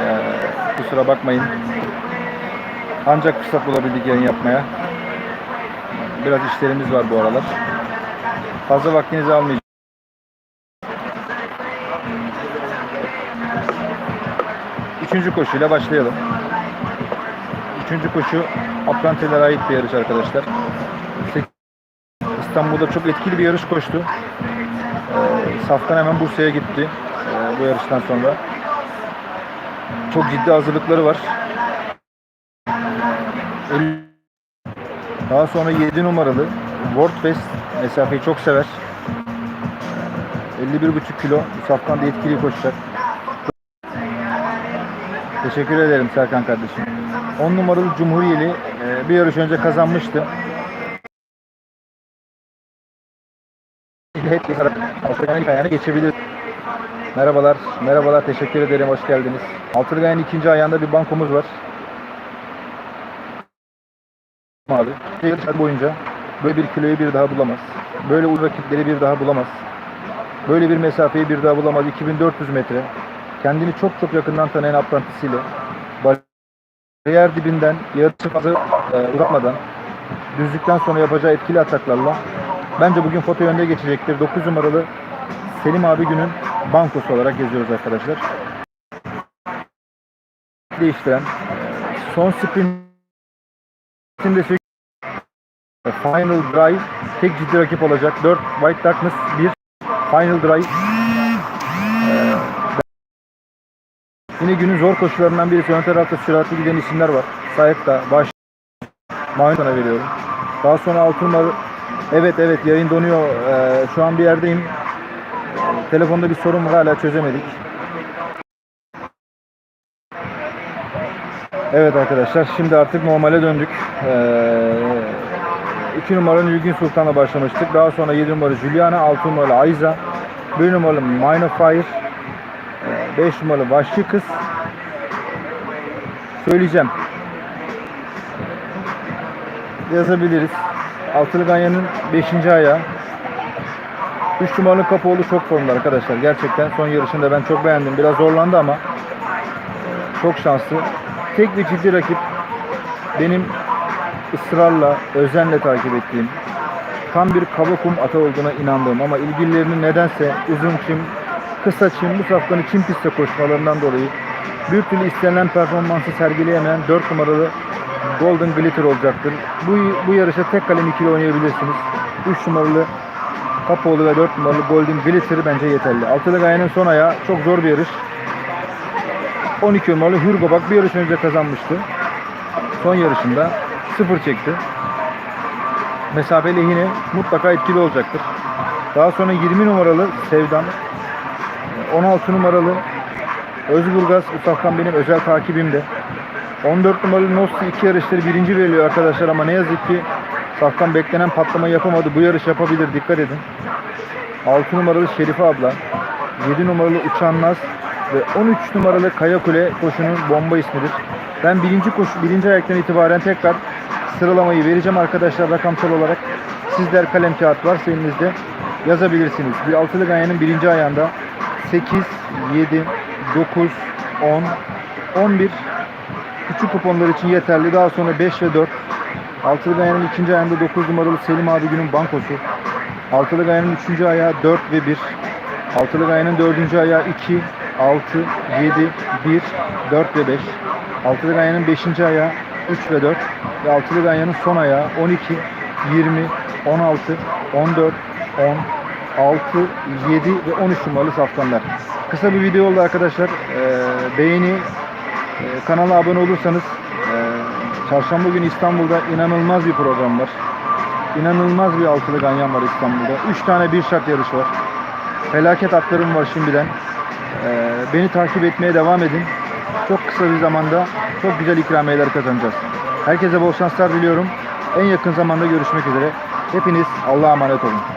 Ee, kusura bakmayın. Ancak fırsat bulabildik yayın yapmaya. Biraz işlerimiz var bu aralar. Fazla vaktinizi almayacağım. Üçüncü koşuyla başlayalım. Üçüncü koşu Aprantelere ait bir yarış arkadaşlar. İstanbul'da çok etkili bir yarış koştu. Ee, Safkan hemen Bursa'ya gitti ee, bu yarıştan sonra. Çok ciddi hazırlıkları var. Daha sonra 7 numaralı Wordfest mesafeyi çok sever. 51,5 kilo. Safkan da etkili koşacak. Teşekkür ederim Serkan kardeşim. 10 numaralı Cumhuriyeli e, bir yarış önce kazanmıştı. Hep bir geçebilir. Merhabalar, merhabalar. Teşekkür ederim. Hoş geldiniz. Altıgayan ikinci ayağında bir bankomuz var. Abi, yarış boyunca böyle bir kiloyu bir daha bulamaz. Böyle uzun rakipleri bir daha bulamaz. Böyle bir mesafeyi bir daha bulamaz. 2400 metre. Kendini çok çok yakından tanıyan aprantisiyle bariyer dibinden yarışı fazla e, uzatmadan düzlükten sonra yapacağı etkili ataklarla bence bugün foto önde geçecektir. 9 numaralı Selim abi günün bankosu olarak geziyoruz arkadaşlar. Değiştiren son sprintinde Final Drive tek ciddi rakip olacak. 4 White Darkness 1 Final Drive Ee, Yine günün zor koşularından birisi ön tarafta süratli giden isimler var. Sahip da baş Mahmut'a veriyorum. Daha sonra altı numara Evet evet yayın donuyor. Ee, şu an bir yerdeyim. Telefonda bir sorun var hala çözemedik. Evet arkadaşlar şimdi artık normale döndük. Ee, 2 numaralı Nilgün Sultan'la başlamıştık. Daha sonra 7 numaralı Juliana, 6 numaralı Ayza, 1 numaralı Minor Fire, 5 numaralı Vahşi Kız. Söyleyeceğim. Yazabiliriz. Altılı Ganyan'ın 5. ayağı. 3 numaralı Kapoğlu çok formda arkadaşlar. Gerçekten son yarışında ben çok beğendim. Biraz zorlandı ama çok şanslı. Tek bir ciddi rakip benim ısrarla, özenle takip ettiğim, tam bir kaba kum ata olduğuna inandığım ama ilgililerinin nedense uzun çim, kısa çim, bu safkanın çim pistte koşmalarından dolayı bir türlü istenilen performansı sergileyemeyen 4 numaralı Golden Glitter olacaktır. Bu, bu yarışa tek kalem ikili oynayabilirsiniz. 3 numaralı Kapoğlu ve 4 numaralı Golden Glitter bence yeterli. Altılı Gaye'nin son ayağı çok zor bir yarış. 12 numaralı Hürgo bak bir yarış önce kazanmıştı. Son yarışında 0 çekti. Mesafe lehine mutlaka etkili olacaktır. Daha sonra 20 numaralı Sevdan, 16 numaralı Özburgaz Ufaktan benim özel takibimde. 14 numaralı Nossi iki yarışları birinci veriliyor arkadaşlar ama ne yazık ki Safkan beklenen patlama yapamadı. Bu yarış yapabilir dikkat edin. 6 numaralı Şerife abla, 7 numaralı Uçan Naz ve 13 numaralı Kaya Kule koşunun bomba ismidir. Ben birinci koşu, birinci ayaktan itibaren tekrar sıralamayı vereceğim arkadaşlar rakamsal olarak. Sizler kalem kağıt varsa elinizde yazabilirsiniz. Bir altılı ganyanın birinci ayağında 8, 7, 9, 10, 11 küçük kuponlar için yeterli. Daha sonra 5 ve 4. Altılı Gayan'ın ikinci ayağında 9 numaralı Selim abi günün bankosu. Altılı Gayan'ın üçüncü ayağı 4 ve 1. Altılı Gayan'ın dördüncü ayağı 2, 6, 7, 1, 4 ve 5. Altılı Gayan'ın beşinci ayağı 3 ve 4. Ve Altılı Gayan'ın son ayağı 12, 20, 16, 14, 10, 6, 7 ve 13 numaralı safkanlar. Kısa bir video oldu arkadaşlar. Ee, beğeni, e, kanala abone olursanız e, çarşamba günü İstanbul'da inanılmaz bir program var. İnanılmaz bir altılı ganyan var İstanbul'da. 3 tane bir şart yarış var. Felaket atlarım var şimdiden. Ee, beni takip etmeye devam edin. Çok kısa bir zamanda çok güzel ikramiyeler kazanacağız. Herkese bol şanslar diliyorum. En yakın zamanda görüşmek üzere. Hepiniz Allah'a emanet olun.